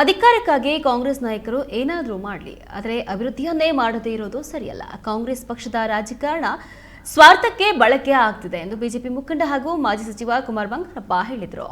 ಅಧಿಕಾರಕ್ಕಾಗಿ ಕಾಂಗ್ರೆಸ್ ನಾಯಕರು ಏನಾದರೂ ಮಾಡಲಿ, ಆದರೆ ಅಭಿವೃದ್ಧಿಯನ್ನೇ ಮಾಡದೇ ಇರೋದು ಸರಿಯಲ್ಲ. ಕಾಂಗ್ರೆಸ್ ಪಕ್ಷದ ರಾಜಕಾರಣ ಸ್ವಾರ್ಥಕ್ಕೆ ಬಳಕೆ ಆಗ್ತಿದೆ ಎಂದು ಬಿಜೆಪಿ ಮುಖಂಡ ಹಾಗೂ ಮಾಜಿ ಸಚಿವ ಕುಮಾರ್ ಬಂಗಾರಪ್ಪ ಹೇಳಿದರು.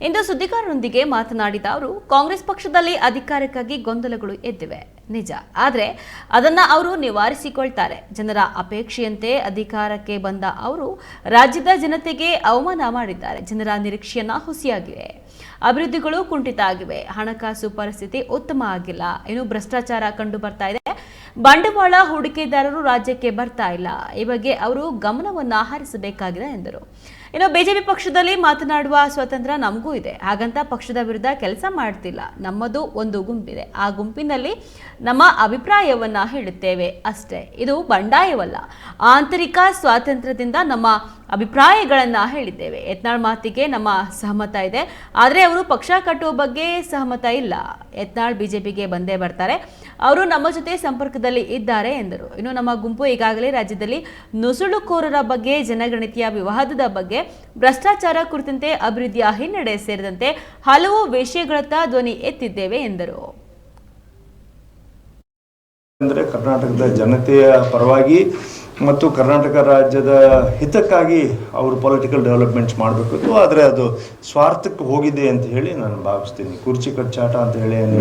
ಇಂದು ಸುದ್ದಿಗಾರರೊಂದಿಗೆ ಮಾತನಾಡಿದ ಅವರು, ಕಾಂಗ್ರೆಸ್ ಪಕ್ಷದಲ್ಲಿ ಅಧಿಕಾರಕ್ಕಾಗಿ ಗೊಂದಲಗಳು ಎದ್ದಿವೆ. ನಿಜ. ಆದರೆ ಅದನ್ನ ಅವರು ನಿವಾರಿಸಿಕೊಳ್ತಾರೆ. ಜನರ ಅಪೇಕ್ಷೆಯಂತೆ ಅಧಿಕಾರಕ್ಕೆ ಬಂದ ಅವರು ರಾಜ್ಯದ ಜನತೆಗೆ ಅವಮಾನ ಮಾಡಿದ್ದಾರೆ. ಜನರ ನಿರೀಕ್ಷೆಯನ್ನ ಹುಸಿಯಾಗಿವೆ. ಅಭಿವೃದ್ಧಿಗಳು ಕುಂಠಿತ ಆಗಿವೆ. ಹಣಕಾಸು ಪರಿಸ್ಥಿತಿ ಉತ್ತಮ ಆಗಿಲ್ಲ. ಏನು ಭ್ರಷ್ಟಾಚಾರ ಕಂಡು ಬರ್ತಾ ಇದೆ. ಬಂಡವಾಳ ಹೂಡಿಕೆದಾರರು ರಾಜ್ಯಕ್ಕೆ ಬರ್ತಾ ಇಲ್ಲ. ಈ ಬಗ್ಗೆ ಅವರು ಗಮನವನ್ನು ಹರಿಸಬೇಕಾಗಿದೆ ಎಂದರು. ಇನ್ನು ಬಿಜೆಪಿ ಪಕ್ಷದಲ್ಲಿ ಮಾತನಾಡುವ ಸ್ವಾತಂತ್ರ್ಯ ನಮಗೂ ಇದೆ. ಹಾಗಂತ ಪಕ್ಷದ ವಿರುದ್ಧ ಕೆಲಸ ಮಾಡ್ತಿಲ್ಲ. ನಮ್ಮದು ಒಂದು ಗುಂಪಿದೆ. ಆ ಗುಂಪಿನಲ್ಲಿ ನಮ್ಮ ಅಭಿಪ್ರಾಯವನ್ನ ಹೇಳುತ್ತೇವೆ ಅಷ್ಟೇ. ಇದು ಬಂಡಾಯವಲ್ಲ. ಆಂತರಿಕ ಸ್ವಾತಂತ್ರ್ಯದಿಂದ ನಮ್ಮ ಅಭಿಪ್ರಾಯಗಳನ್ನ ಹೇಳಿದ್ದೇವೆ. ಯತ್ನಾಳ್ ಮಾತಿಗೆ ನಮ್ಮ ಸಹಮತ ಇದೆ. ಆದರೆ ಅವರು ಪಕ್ಷ ಕಟ್ಟುವ ಬಗ್ಗೆ ಸಹಮತ ಇಲ್ಲ. ಯತ್ನಾಳ್ ಬಿಜೆಪಿಗೆ ಬಂದೇ ಬರ್ತಾರೆ. ಅವರು ನಮ್ಮ ಜೊತೆ ಸಂಪರ್ಕದಲ್ಲಿ ಇದ್ದಾರೆ ಎಂದರು. ಇನ್ನು ನಮ್ಮ ಗುಂಪು ಈಗಾಗಲೇ ರಾಜ್ಯದಲ್ಲಿ ನುಸುಳುಕೋರರ ಬಗ್ಗೆ, ಜನಗಣತಿಯ ವಿವಾದದ ಬಗ್ಗೆ, ಭ್ರಷ್ಟಾಚಾರ ಕುರಿತಂತೆ ಅಭಿವೃದ್ಧಿಯ ಹಿನ್ನಡೆ ಸೇರಿದಂತೆ ಹಲವು ವಿಷಯಗಳತ್ತ ಧ್ವನಿ ಎತ್ತಿದ್ದೇವೆ ಎಂದರು. ಅಂದರೆ ಕರ್ನಾಟಕದ ಜನತೆಯ ಪರವಾಗಿ ಮತ್ತು ಕರ್ನಾಟಕ ರಾಜ್ಯದ ಹಿತಕ್ಕಾಗಿ ಅವರು ಪೊಲಿಟಿಕಲ್ ಡೆವಲಪ್ಮೆಂಟ್ಸ್ ಮಾಡಬೇಕು ಆದರೆ ಅದು ಸ್ವಾರ್ಥಕ್ಕೆ ಹೋಗಿದೆ ಅಂತ ಹೇಳಿ ನಾನು ಭಾವಿಸ್ತೀನಿ. ಕುರ್ಚಿ ಕಚ್ಚಾಟ ಅಂತ ಹೇಳಿ ಏನು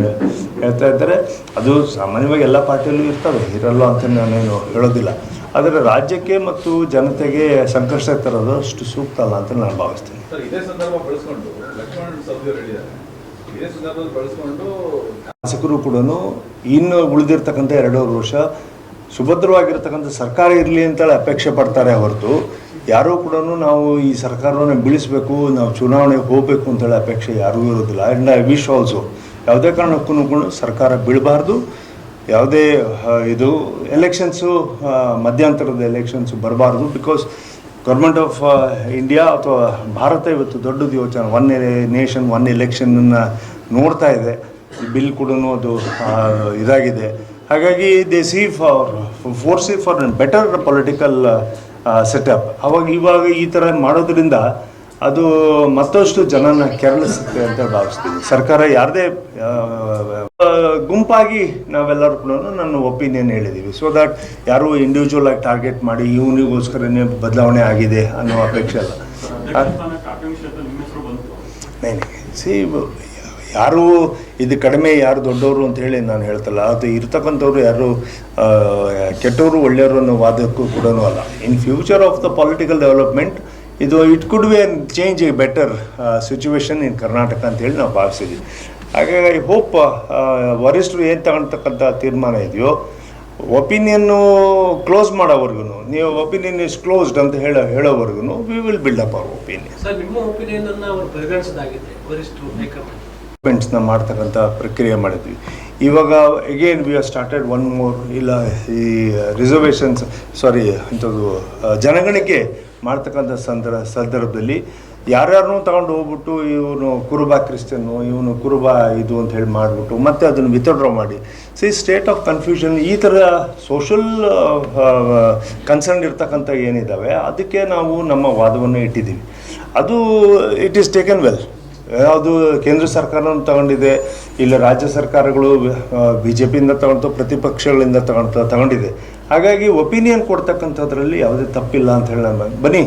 ಹೇಳ್ತಾ ಇದ್ದಾರೆ. ಅದು ಸಾಮಾನ್ಯವಾಗಿ ಎಲ್ಲ ಪಾರ್ಟಿಯಲ್ಲೂ ಇರ್ತವೆ ಇರಲ್ಲ ಅಂತ ನಾನೇನು ಹೇಳೋದಿಲ್ಲ. ಆದರೆ ರಾಜ್ಯಕ್ಕೆ ಮತ್ತು ಜನತೆಗೆ ಸಂಕಷ್ಟ ತರೋದು ಅಷ್ಟು ಸೂಕ್ತ ಅಲ್ಲ ಅಂತ ನಾನು ಭಾವಿಸ್ತೀನಿ. ಶಾಸಕರು ಕೂಡ ಇನ್ನು ಉಳಿದಿರ್ತಕ್ಕಂಥ ಎರಡೂವರೆ ವರ್ಷ ಸುಭದ್ರವಾಗಿರ್ತಕ್ಕಂಥ ಸರ್ಕಾರ ಇರಲಿ ಅಂತೇಳಿ ಅಪೇಕ್ಷೆ ಪಡ್ತಾರೆ ಹೊರತು, ಯಾರೂ ಕೂಡ ನಾವು ಈ ಸರ್ಕಾರವನ್ನು ಬೀಳಿಸಬೇಕು, ನಾವು ಚುನಾವಣೆಗೆ ಹೋಗಬೇಕು ಅಂತೇಳಿ ಅಪೇಕ್ಷೆ ಯಾರಿಗೂ ಇರೋದಿಲ್ಲ. ಆ್ಯಂಡ್ ಐ ವಿಶ್ ಆಲ್ಸೋ ಯಾವುದೇ ಕಾರಣಕ್ಕೂ ಕೂಡ ಸರ್ಕಾರ ಬೀಳಬಾರ್ದು. ಯಾವುದೇ ಇದು ಎಲೆಕ್ಷನ್ಸು ಮಧ್ಯಂತರದ ಎಲೆಕ್ಷನ್ಸು ಬರಬಾರ್ದು ಬಿಕಾಸ್ ಗೌರ್ಮೆಂಟ್ ಆಫ್ ಇಂಡಿಯಾ ಅಥವಾ ಭಾರತ ಇವತ್ತು ದೊಡ್ಡದು ಯೋಚನೆ ಒನ್ ನೇಷನ್ ಒನ್ ಎಲೆಕ್ಷನನ್ನು ನೋಡ್ತಾ ಇದೆ. ಬಿಲ್ ಕೂಡ ಅದು ಇದಾಗಿದೆ. ಹಾಗಾಗಿ they see for foresee for better political setup ಅವಾಗ ಇವಾಗ ಈ ಥರ ಮಾಡೋದ್ರಿಂದ ಅದು ಮತ್ತಷ್ಟು ಜನನ ಕೆರಳಿಸುತ್ತೆ ಅಂತ ಭಾವಿಸ್ತೀನಿ ಸರ್ಕಾರ ಯಾರದೇ ಗುಂಪಾಗಿ ನಾವೆಲ್ಲರೂ ಕೂಡ ನನ್ನ ಒಪಿನಿಯನ್ ಹೇಳಿದ್ದೀವಿ. ಸೊ ದಟ್ ಯಾರು ಇಂಡಿವಿಜುವಲ್ ಆಗಿ ಟಾರ್ಗೆಟ್ ಮಾಡಿ ಇವನಿಗೋಸ್ಕರನೇ ಬದಲಾವಣೆ ಆಗಿದೆ ಅನ್ನೋ ಅಪೇಕ್ಷೆ ಅಲ್ಲ. ಸಿ ಯಾರು ಇದು ಕಡಿಮೆ, ಯಾರು ದೊಡ್ಡವರು ಅಂತ ಹೇಳಿ ನಾನು ಹೇಳ್ತಲ್ಲ. ಅದು ಇರ್ತಕ್ಕಂಥವ್ರು ಯಾರು ಕೆಟ್ಟವರು, ಒಳ್ಳೆಯವರು ಅನ್ನೋ ವಾದಕ್ಕೂ ಕೂಡ ಅಲ್ಲ. In future of the political development, ಇದು it could be an change a better situation in Karnataka ಅಂತ ಹೇಳಿ ನಾವು ಭಾವಿಸಿದ್ವಿ. ಹಾಗಾಗಿ ಐ ಹೋಪ್ ವರಿಷ್ಠರು ಏನು ತಗೊಳ್ತಕ್ಕಂಥ ತೀರ್ಮಾನ ಇದೆಯೋ, ಒಪಿನಿಯನ್ನು ಕ್ಲೋಸ್ ಮಾಡೋವರೆಗೂ ನೀವು ಒಪಿನಿಯನ್ ಇಸ್ ಕ್ಲೋಸ್ಡ್ ಅಂತ ಹೇಳೋ ಹೇಳೋವರೆಗೂ we will build up our opinion sir, ನಿಮ್ಮ ಒಪಿನಿಯನ್ ಅನ್ನು ಅವರು ಪರಿಗಣಿಸಿದಾಗಿದೆ, ವರಿಷ್ಠರು, ಹೈಕಮಾಂಡ್. ನ ಮಾಡ್ತಕ್ಕಂಥ ಪ್ರಕ್ರಿಯೆ ಮಾಡಿದ್ವಿ. ಇವಾಗ again we are started one more ಇಲ್ಲ, ಈ ರಿಸರ್ವೇಷನ್ಸ್ ಸಾರಿ ಇಂಥದ್ದು ಜನಗಣಿಕೆ ಮಾಡ್ತಕ್ಕಂಥ ಸಂದರ್ಭ ಸಂದರ್ಭದಲ್ಲಿ ಯಾರ್ಯಾರನ್ನೂ ತಗೊಂಡು ಹೋಗ್ಬಿಟ್ಟು ಇವನು ಕುರುಬ ಕ್ರಿಶ್ಚಿಯನ್ನು ಇವನು ಕುರುಬ ಇದು ಅಂತ ಹೇಳಿ ಮಾಡಿಬಿಟ್ಟು ಮತ್ತೆ ಅದನ್ನು ವಿತ್ಡ್ರಾ ಮಾಡಿ. ಸಿ ಸ್ಟೇಟ್ ಆಫ್ ಕನ್ಫ್ಯೂಷನ್ ಈ ಥರ ಸೋಷಲ್ ಕನ್ಸರ್ನ್ ಇರ್ತಕ್ಕಂಥ ಏನಿದ್ದಾವೆ, ಅದಕ್ಕೆ ನಾವು ನಮ್ಮ ವಾದವನ್ನು ಇಟ್ಟಿದ್ದೀವಿ. ಅದು ಇಟ್ ಈಸ್ ಟೇಕನ್ ವೆಲ್ ಯಾವುದು ಕೇಂದ್ರ ಸರ್ಕಾರವನ್ನು ತಗೊಂಡಿದೆ ಇಲ್ಲ ರಾಜ್ಯ ಸರ್ಕಾರಗಳು ಬಿ ಜೆ ಪಿಯಿಂದ ತಗೊಂಡು ಪ್ರತಿಪಕ್ಷಗಳಿಂದ ತಗೊಂತ ತಗೊಂಡಿದೆ ಹಾಗಾಗಿ ಒಪಿನಿಯನ್ ಕೊಡ್ತಕ್ಕಂಥದ್ರಲ್ಲಿ ಯಾವುದೇ ತಪ್ಪಿಲ್ಲ ಅಂತ ಹೇಳಿ ನಾನು ಬನ್ನಿ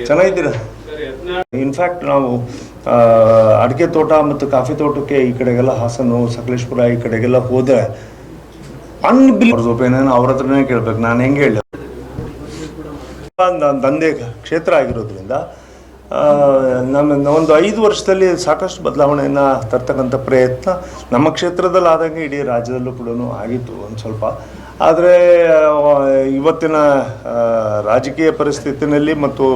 ಚೆನ್ನಾಗಿದ್ದೀರಾ ಇನ್ಫ್ಯಾಕ್ಟ್ ನಾವು ಅಡಿಕೆ ತೋಟ ಮತ್ತು ಕಾಫಿ ತೋಟಕ್ಕೆ ಈ ಕಡೆಗೆಲ್ಲ ಹಾಸನು ಸಕಲೇಶ್ಪುರ ಈ ಕಡೆಗೆಲ್ಲ ಹೋದರೆ ಅನ್ಬಿಲ್ ಒಪಿನಿಯನ್ ಅವ್ರ ಹತ್ರನೇ ಕೇಳ್ಬೇಕು ನಾನು ಹೆಂಗೆ ಹೇಳಿ ನನ್ನ ದಂಧೆ ಕ್ಷೇತ್ರ ಆಗಿರೋದ್ರಿಂದ ನಮ್ಮ ಒಂದು ಐದು ವರ್ಷದಲ್ಲಿ ಸಾಕಷ್ಟು ಬದಲಾವಣೆಯನ್ನು ತರ್ತಕ್ಕಂಥ ಪ್ರಯತ್ನ ನಮ್ಮ ಕ್ಷೇತ್ರದಲ್ಲಿ ಆದಂಗೆ ಇಡೀ ರಾಜ್ಯದಲ್ಲೂ ಕೂಡ ಆಗಿತ್ತು ಒಂದು ಸ್ವಲ್ಪ. ಆದರೆ ಇವತ್ತಿನ ರಾಜಕೀಯ ಪರಿಸ್ಥಿತಿನಲ್ಲಿ ಮತ್ತು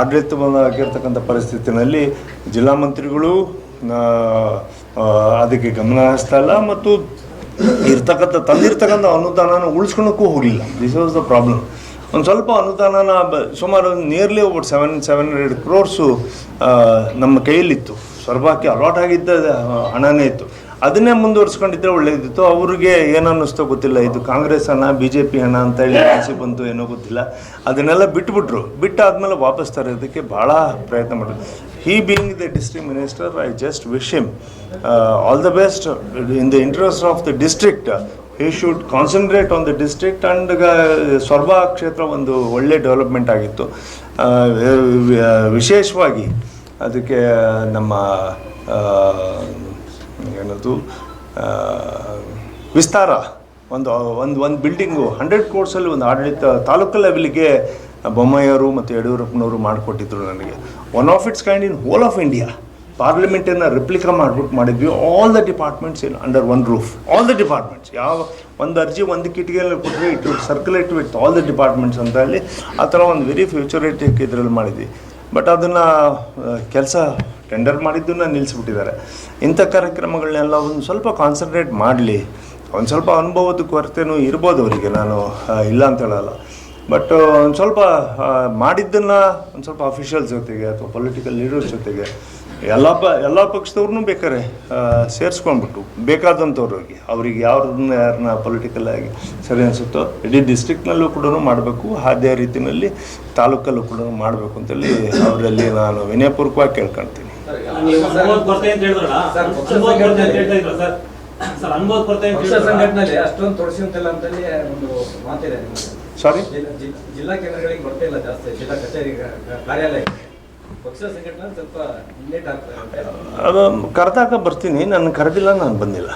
ಆಡಳಿತವಾಗಿರ್ತಕ್ಕಂಥ ಪರಿಸ್ಥಿತಿನಲ್ಲಿ ಜಿಲ್ಲಾ ಮಂತ್ರಿಗಳು ಅದಕ್ಕೆ ಗಮನ ಹರಿಸ್ತಾ ಇಲ್ಲ ಮತ್ತು ಇರ್ತಕ್ಕಂಥ, ತಂದಿರ್ತಕ್ಕಂಥ ಅನುದಾನನ ಉಳಿಸ್ಕೊಳಕ್ಕೂ ಹೋಗಲಿಲ್ಲ. ದಿಸ್ ವಾಸ್ ದ ಪ್ರಾಬ್ಲಮ್ ಒಂದು ಸ್ವಲ್ಪ ಅನುದಾನನ ಬ, ಸುಮಾರು ನಿಯರ್ಲಿ ಒಬ್ಬರು ಸೆವೆನ್ ಸೆವೆನ್ ಹಂಡ್ರೆಡ್ ಕ್ರೋರ್ಸು ನಮ್ಮ ಕೈಯಲ್ಲಿತ್ತು. ಸ್ವರ್ಭಾಕಿ ಅಲಾಟ್ ಆಗಿದ್ದ ಹಣನೇ ಇತ್ತು. ಅದನ್ನೇ ಮುಂದುವರ್ಸ್ಕೊಂಡಿದ್ರೆ ಒಳ್ಳೇದಿತ್ತು. ಅವ್ರಿಗೆ ಏನು ಅನ್ನಿಸ್ತೋ ಗೊತ್ತಿಲ್ಲ. ಇದು ಕಾಂಗ್ರೆಸ್ ಹಣ ಬಿ ಜೆ ಪಿ ಹಣ ಅಂತ ಹೇಳಿ ಆಸೆ ಬಂತು, ಏನೋ ಗೊತ್ತಿಲ್ಲ. ಅದನ್ನೆಲ್ಲ ಬಿಟ್ಬಿಟ್ರು. ಬಿಟ್ಟಾದ್ಮೇಲೆ ವಾಪಸ್ ತರೋದಕ್ಕೆ ಭಾಳ ಪ್ರಯತ್ನ ಮಾಡಿದ್ರು he being the district minister I just wish him all the best in the interest of the district he should concentrate on the district and ಸರ್ವ ಕ್ಷೇತ್ರ ಒಂದು ಒಳ್ಳೆ ಡೆವಲಪ್ಮೆಂಟ್ ಆಗಿತ್ತು. ವಿಶೇಷವಾಗಿ ಅದಕ್ಕೆ ನಮ್ಮ ಏನದು ವಿಸ್ತಾರ ಒಂದು ಒಂದು ಒಂದು ಬಿಲ್ಡಿಂಗು ಹಂಡ್ರೆಡ್ ಕೋರ್ಸಲ್ಲಿ ಒಂದು ಆಡಳಿತ ತಾಲೂಕು ಲೆವೆಲ್ಗೆ ಬೊಮ್ಮಾಯಿಯವರು ಮತ್ತು ಯಡಿಯೂರಪ್ಪನವರು ಮಾಡಿಕೊಟ್ಟಿದ್ರು ನನಗೆ. One of its kind in whole of India ಪಾರ್ಲಿಮೆಂಟನ್ನು replica ಮಾಡ್ಬಿಟ್ಟು ಮಾಡಿದ್ವಿ. All the departments in under one roof all the departments ಯಾವ ಒಂದು ಅರ್ಜಿ, ಒಂದು ಕಿಟಕಿಯಲ್ಲಿ ಕೊಟ್ಟರೆ it circulate with all the departments ಅಂತ ಹೇಳಿ ಆ ಥರ ಒಂದು ವೆರಿ ಫ್ಯೂಚರಿಟಿಕ್ ಇದರಲ್ಲಿ ಮಾಡಿದ್ವಿ. ಬಟ್ ಅದನ್ನು ಕೆಲಸ ಟೆಂಡರ್ ಮಾಡಿದ್ದನ್ನು ನಿಲ್ಲಿಸ್ಬಿಟ್ಟಿದ್ದಾರೆ ಇಂಥ ಕಾರ್ಯಕ್ರಮಗಳನ್ನೆಲ್ಲ ಒಂದು ಸ್ವಲ್ಪ ಕಾನ್ಸಂಟ್ರೇಟ್ ಮಾಡಲಿ. ಒಂದು ಸ್ವಲ್ಪ ಅನುಭವದ ಕೊರತೆನೂ ಇರ್ಬೋದು ಅವರಿಗೆ. ನಾನು ಇಲ್ಲ ಅಂತ ಹೇಳಲ್ಲ. ಬಟ್ ಒಂದು ಸ್ವಲ್ಪ ಮಾಡಿದ್ದನ್ನು ಒಂದು ಸ್ವಲ್ಪ ಅಫಿಷಿಯಲ್ಸ್ ಜೊತೆಗೆ ಅಥವಾ ಪೊಲಿಟಿಕಲ್ ಲೀಡರ್ಸ್ ಜೊತೆಗೆ ಎಲ್ಲ ಪ ಎಲ್ಲ ಪಕ್ಷದವ್ರನ್ನೂ ಬೇಕಾರೆ ಸೇರಿಸ್ಕೊಂಡ್ಬಿಟ್ಟು ಬೇಕಾದಂಥವ್ರಿಗೆ ಅವ್ರಿಗೆ. ಯಾರನ್ನ ಯಾರನ್ನ ಪೊಲಿಟಿಕಲ್ ಆಗಿ ಸರಿ ಅನಿಸುತ್ತೋ ಇಡೀ ಡಿಸ್ಟ್ರಿಕ್ಟ್ನಲ್ಲೂ ಕೂಡ ಮಾಡಬೇಕು ಅದೇ ರೀತಿಯಲ್ಲಿ ತಾಲೂಕಲ್ಲೂ ಕೂಡ ಮಾಡಬೇಕು ಅಂತೇಳಿ ಅವರಲ್ಲಿ ನಾನು ವಿನಯಪೂರ್ವಕವಾಗಿ ಕೇಳ್ಕೊಳ್ತೀನಿ. ಸರ್, ಜಿಲ್ಲಾ- ಕೇಂದ್ರಗಳಿಗೆ ಬರ್ತಾ ಇಲ್ಲ ಜಾಸ್ತಿ ಜಿಲ್ಲಾ ಕಚೇರಿ ಕಾರ್ಯಾಲಯ. ಇದೆ ಕರೆದಾಗ ಬರ್ತೀನಿ ನಾನು ಕರೆದಿಲ್ಲ ನಾನು ಬಂದಿಲ್ಲ.